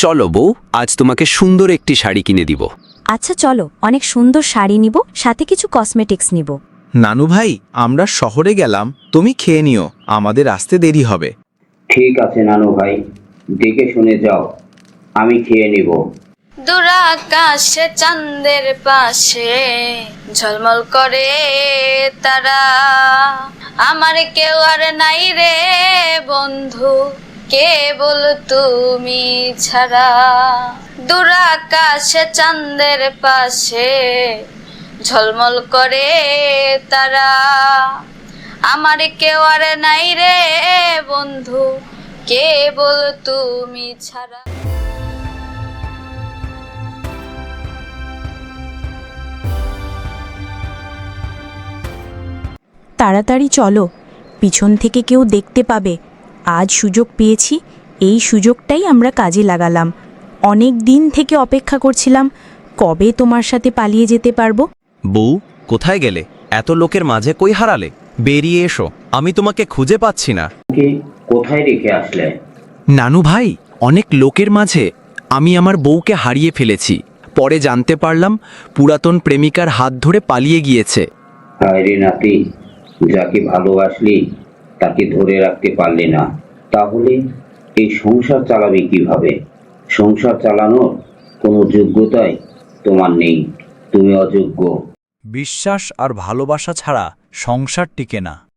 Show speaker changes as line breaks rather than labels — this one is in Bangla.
চলো বউ আজ তোমাকে সুন্দর একটি শাড়ি কিনে দিব।
আচ্ছা চলো অনেক সুন্দর শাড়ি নিব সাথে কিছু কসমেটিক্স নিব।
নানু ভাই আমরা শহরে গেলাম তুমি খেয়ে নিও আমাদের আসতে দেরি হবে।
ঠিক আছে নানু ভাই দেখে শুনে যাও আমি খেয়ে নিব।
দূর আকাশে চাঁদের পাশে ঝলমল করে তারা। আমার কেউ আর নাই রে বন্ধু কেবল তুমি ছাড়া। দূর আকাশে চাঁদের পাশে ঝলমল করে তারা। আমার কেউ আর নাই রে বন্ধু, কেবল তুমি ছাড়া।
তাড়াতাড়ি চলো, পিছন থেকে কেউ দেখতে পাবে। আজ সুযোগ পেয়েছি এই সুযোগটাই আমরা কাজে লাগালাম। অনেক দিন থেকে অপেক্ষা করছিলাম কবে তোমার সাথে পালিয়ে যেতে পারব?
বউ কোথায় গেলে? এত লোকের মাঝে কই হারালে? বেরিয়ে এসো আমি তোমাকে খুঁজে পাচ্ছি না।
কোথায় রেখে আসলে?
নানু ভাই অনেক লোকের মাঝে আমি আমার বউকে হারিয়ে ফেলেছি। পরে জানতে পারলাম পুরাতন প্রেমিকার হাত ধরে পালিয়ে গিয়েছে।
হায় রে নাতি যাকে ভালোবাসলি? তাকে ধরে রাখতে পারলে না। তাহলে এই সংসার চালাবে কীভাবে? সংসার চালানোর কোনো যোগ্যতাই তোমার নেই। তুমি অযোগ্য।
বিশ্বাস আর ভালোবাসা ছাড়া সংসার টিকে না।